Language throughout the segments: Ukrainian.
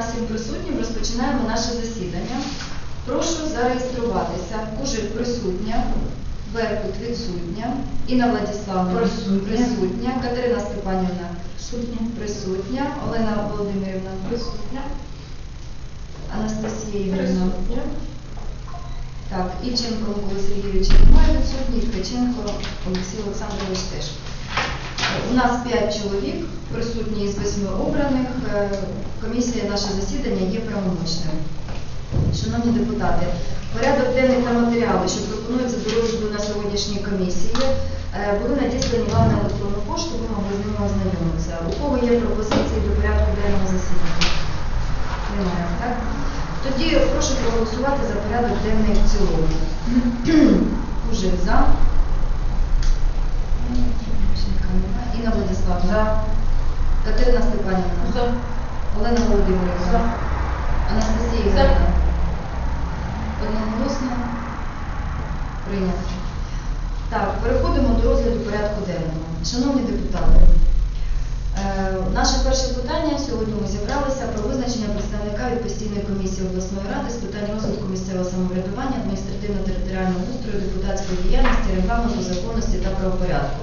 всім присутнім. Розпочинаємо наше засідання. Прошу зареєструватися. Кужик присутня, Беркут відсутня, Інна Владиславовна Присутня. присутня, Катерина Степанівна Сутня. присутня, Олена Володимирівна Присутня. Анастасія Ігорівна. Присутня. Так, Івченко Микола Сергійович немає відсутній, Ткаченко Олексій Олександрович теж. У нас 5 чоловік, присутні із 8 обраних. Комісія, наше засідання є правомочним. Шановні депутати, порядок денний та матеріали, що пропонуються до розгляду на сьогоднішній комісії, е, були надіслані вам на електронну пошту, ви могли з ними ознайомитися. У кого є пропозиції до порядку денного засідання? Немає, так? Тоді прошу проголосувати за порядок денний в цілому. Кужик за. Інна Владиславовна. За. Катерина Степанівна. За. Олена Володимирівна. За. Анастасія За. Одноголосно. Прийнято. Так, переходимо до розгляду порядку денного. Шановні депутати, е, наше перше питання сьогодні ми зібралися про визначення представника від постійної комісії обласної ради з питань розвитку місцевого самоврядування, адміністративно-територіального устрою, депутатської діяльності, регламенту, законності та правопорядку,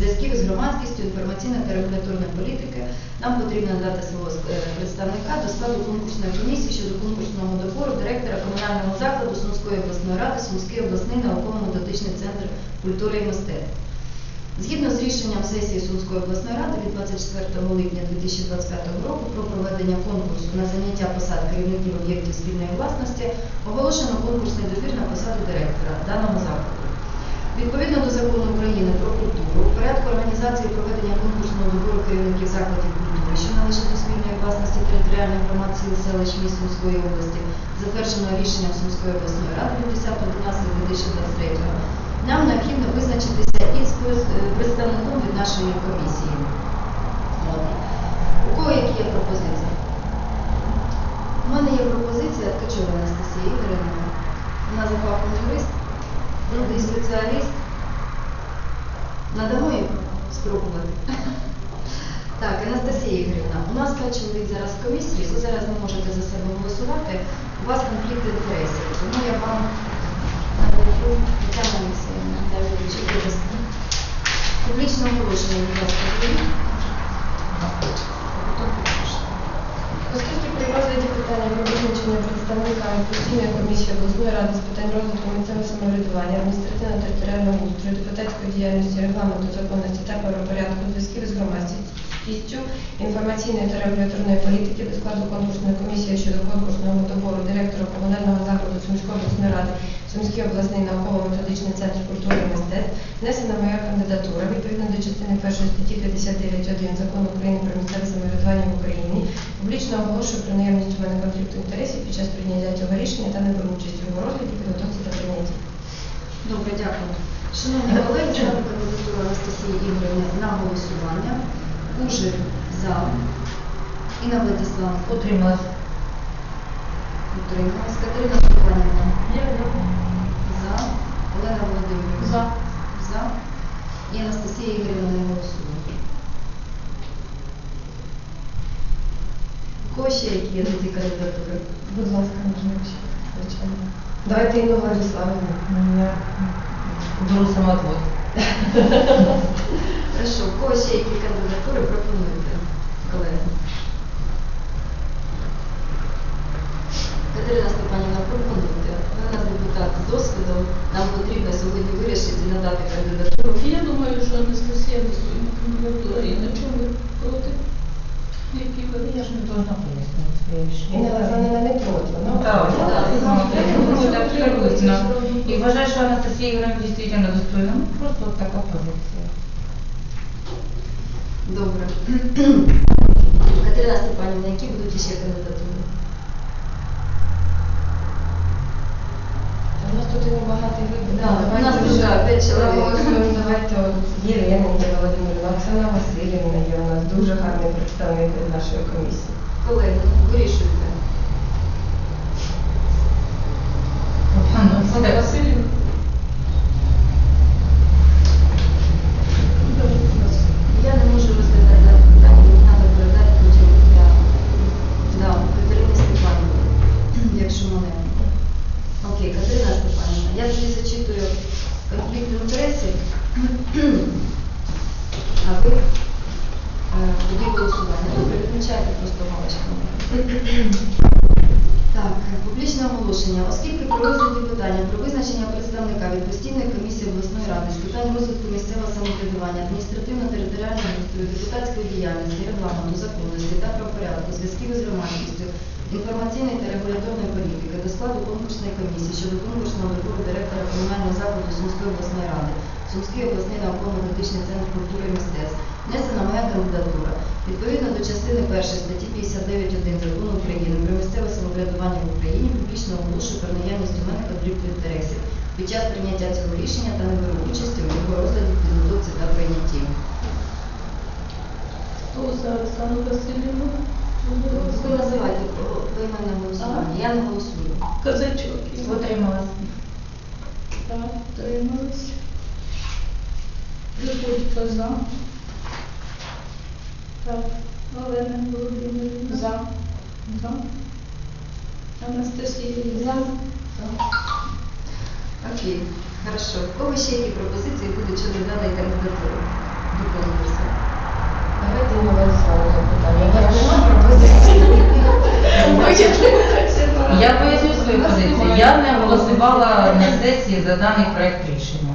зв'язків з громадськістю, інформаційної та регуляторної політики. Нам потрібно дати свого е, представника до складу конкурсної комісії щодо конкурсного добору директора комунального закладу Сумської обласної ради, Сумський обласний науково-методичний центр культури і мистецтв. Згідно з рішенням сесії Сумської обласної ради від 24 липня 2025 року про проведення конкурсу на заняття посад керівників об'єктів спільної власності оголошено конкурсний добір на посаду директора даного закладу. Відповідно до закону України про культуру, у порядку організації проведення конкурсного добору керівників закладів культури, що належать до спільної власності територіальних громад сіл селищ міст Сумської області, затвердженого рішенням Сумської обласної ради від 10.12.2023, нам необхідно визначитися із е, представником від нашої комісії. У кого які є пропозиції? У мене є пропозиція Ткачова Анастасія Ігорівна. Вона за фахом юрист, другий спеціаліст. Надамо їй спробувати. Так, Анастасія Ігорівна, у нас 5 чоловік зараз в комісії, ви зараз не можете за себе голосувати, у вас конфлікт інтересів, тому я вам надаю. Публічне оголошення, будь ласка. Оскільки при розгляді питання про визначення представника Конституційної комісії обласної ради з питань розвитку місцевого самоврядування, адміністративно-територіального устрою, депутатської діяльності, регламенту, законності та правопорядку, зв'язків з громадськістю, інформаційної та регуляторної політики до складу конкурсної комісії щодо конкурсного добору директора комунального закладу Сумської обласної ради, Сумський обласний науково-методичний центр культури і мистецтв, внесена моя кандидатура відповідно до частини 1 статті 59.1 Закону України про місцеве самоврядування в Україні. Публічно оголошую про наявність у мене конфлікту інтересів під час прийняття цього рішення та не беру участь у його розгляді, підготовці та прийнятті. Добре, дякую. Шановні колеги, ставлю кандидатуру Анастасії Ігорівни на голосування. Кужик за. Інна Владиславовна Утрималась. Утрималась. Катерина Степанівна Я за. Олена Володимирівна За. За. І Анастасія Ігорівна не голосує. У кого ще які є ці кандидатури? Будь ласка, можна ще. Звичайно. Давайте Інну Владиславівну. Я беру самоотвод. Хорошо, у кого ще які кандидатури пропонуєте, колеги? Катерина Степанівна, пропонуйте. Ви нас депутат з досвідом. Нам потрібно сьогодні вирішити і надати кандидатуру. Я думаю, що Анастасія достойна кандидатура. І на чому ви проти? Які ви? Я ж не должна пояснити своє рішення. Владиславівна не проти. Ну, так, так. І вважаю, що Анастасія Ігорівна дійсно достойна. Ну, просто от така позиція. Добре. Катерина Степанівна, які будуть ще кандидатури? У нас тут і небагатий вибір. Да, у нас дуже п'ять чоловік. Давайте Єлена Володимирівна, Оксана Васильівна є у нас дуже гарний представник нашої комісії. Колеги, вирішуйте. Оксана Васильівна? Так, публічне оголошення. Оскільки при розгляді питання про визначення представника від постійної комісії обласної ради з питань розвитку місцевого самоврядування, адміністративно-територіального устрою, депутатської діяльності, регламенту, законності та правопорядку, зв'язків із громадськістю, інформаційної та регуляторної політики до складу конкурсної комісії щодо конкурсного вибору директора комунального закладу Сумської обласної ради, Сумський обласний науково-методичний центр культури і мистецтв, внесена моя кандидатура. Відповідно до частини 1 статті 59.1 Закону України про місцеве самоврядування в Україні публічно оголошую про наявність у мене конфлікту інтересів під час прийняття цього рішення та не беру участі у його розгляді, підготовці та прийнятті. Хто за Оксану Васильівну? Ви називаєте поіменне голосування. Я не голосую. Казачок. Іван. Утрималась. Так, тримались. Любов за. Так, Олена Володимирівна. За. За. Анастасія За. За. Окей, хорошо. В кого ще які пропозиції будуть щодо даної кандидатури до конкурсу? Давайте не голосуємо за питання. У вас немає пропозицій? Я поясню свою позицію. Я не голосувала на сесії за даний проект рішення.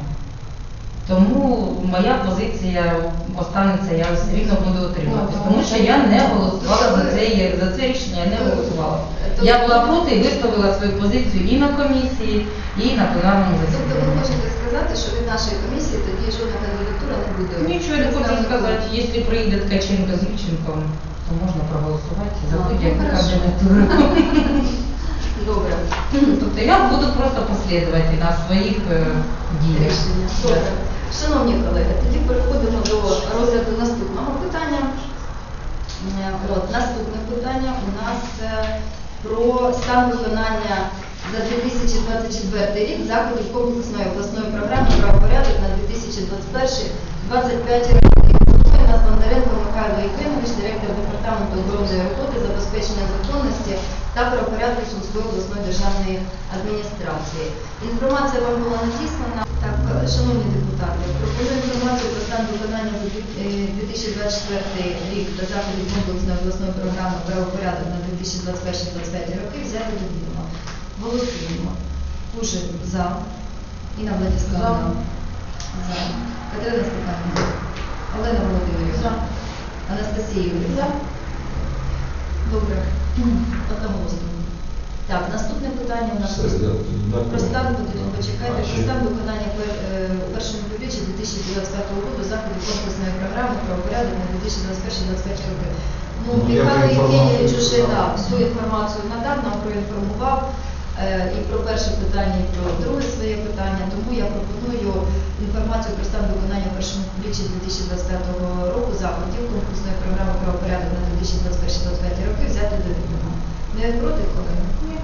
Тому моя позиція останеться, я все рівно буду утримуватись. Тому що я не голосувала за це, за це рішення, я не голосувала. Я була проти і виставила свою позицію і на комісії, і на пленарному Тобто ви засіданні. можете сказати, що від нашої комісії тоді жодна кандидатура не буде. Нічого не хочу сказати. Якщо прийде Ткаченко з Юченком, то можна проголосувати за ну, будь-яку хорошо. кандидатуру. Добре. Тобто я буду просто послідувати на своїх е, діях. Шановні колеги, тоді переходимо до розгляду наступного питання. Е, От, наступне питання у нас е, про стан виконання за 2024 рік заходів комплексної обласної програми правопорядок на 2021-2025 роки. Пропонує нас Бондаренко Михайло Євгенович, директор департаменту оборонної роботи, забезпечення законності та правопорядку Сумської обласної державної адміністрації. Інформація вам була надіслана. Е, шановні депутати, пропоную інформацію про стан виконання за е, 2024 рік та заходів комплексної обласної програми правопорядок на 2021-2025 роки взяти до відома. Голосуємо. Кужин за. Інна Владиславовна. За. Катерина Степанівна. Олена Володимирівна. За. Анастасія Юрійовна. Добре. Одноголосно. Так, наступне питання у нас про стан почекайте, про стан виконання пер- е, у першому півріччі 2025 року заходів комплексної програми про порядок на 2021-2025 роки. Ну, Ну, Михайло Євгенійович уже всю інформацію надав, нам проінформував е, і про перше питання, і про друге своє питання. Тому я пропоную інформацію про стан виконання у першому півріччі 2025 року заходів комплексної програми про порядок на 2021-2025 роки взяти до відома. Не проти колеги? Ні.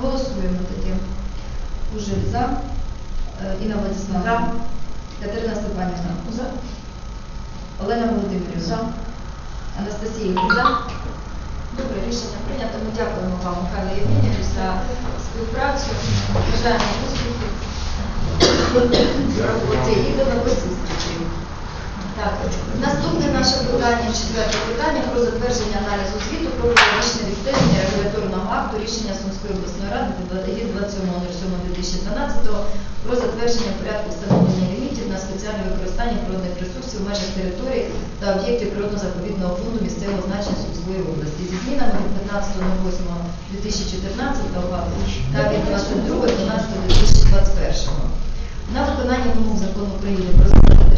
Голосуємо тоді. Кужель за. Е, Інна Владиславовна. За. Катерина Степанівна. За. Олена Володимирівна. За. Анастасія. За. Добре, рішення прийнято. Ми дякуємо вам, Михайло Євгенійович, за співпрацю. Бажаємо успіху роботі і до нових зустрічей. Так, наступне наше питання, четверте питання про затвердження аналізу звіту про періодичне відстеження регуляторного акту рішення Сумської обласної ради від 27.07.2012 про затвердження порядку встановлення лімітів на спеціальне використання природних ресурсів в межах території та об'єктів природно-заповідного фонду місцевого значення Сумської області зі змінами від 15.08.2014 та від 22.12.2021. На виконання вимог закону України про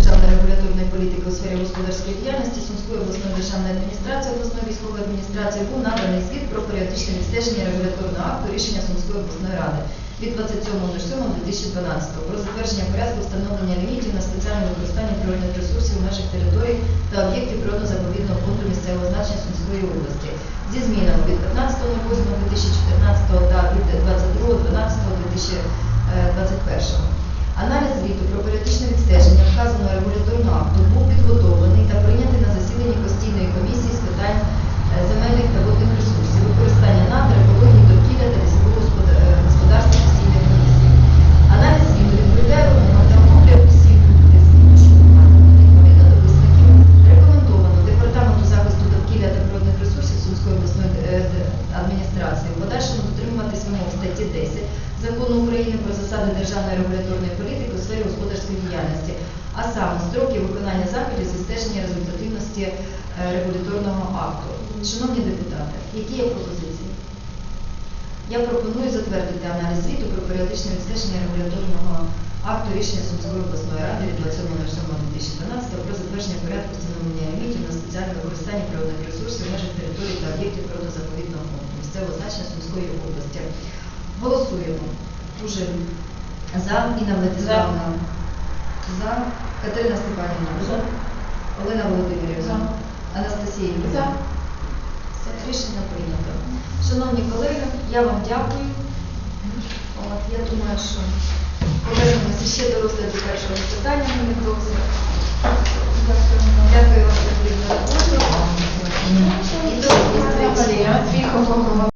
державної регуляторної політики у сфері господарської діяльності Сумської обласної державної адміністрації обласної військової адміністрації був наданий звіт про періодичне відстеження регуляторного акту рішення Сумської обласної ради від 27.07.2012 про затвердження порядку встановлення лімітів на спеціальне використання природних ресурсів у межах територій та об'єктів природно-заповідного фонду місцевого значення Сумської області зі змінами від 15.08.2014 та від 22.12.2021. підготовлений та прийнятий на засіданні постійної комісії з питань е, земельних та водних ресурсів, використання надр, екології, довкілля та лісового е, господарства постійної комісії. Аналіз звіту відповідає вимогам та охоплює усі пункти. Відповідно до висновків рекомендовано департаменту захисту довкілля та природних ресурсів Сумської обласної е, адміністрації в подальшому дотримуватись вимог статті 10 закону України про засади державної регуляторної політики у сфері господарської діяльності а саме строки виконання заходів зі стеження результативності е, регуляторного акту. Шановні депутати, які є пропозиції? Я пропоную затвердити аналіз звіту про періодичне відстеження регуляторного акту рішення Сумської обласної ради від 27.07.2012 про затвердження порядку встановлення лімітів на спеціальне використання природних ресурсів в межах території та об'єктів протизаповідного фонду місцевого значення Сумської області. Голосуємо. дуже за і на за. Катерина Степанівна. За. Олена Володимирівна. За. Анастасія Юрійовна. За. Все, рішення прийнято. Шановні колеги, я вам дякую. От, я думаю, що повернемося ще до розгляду першого питання на невдовзі. Дякую вам за роботу. І до зустрічі.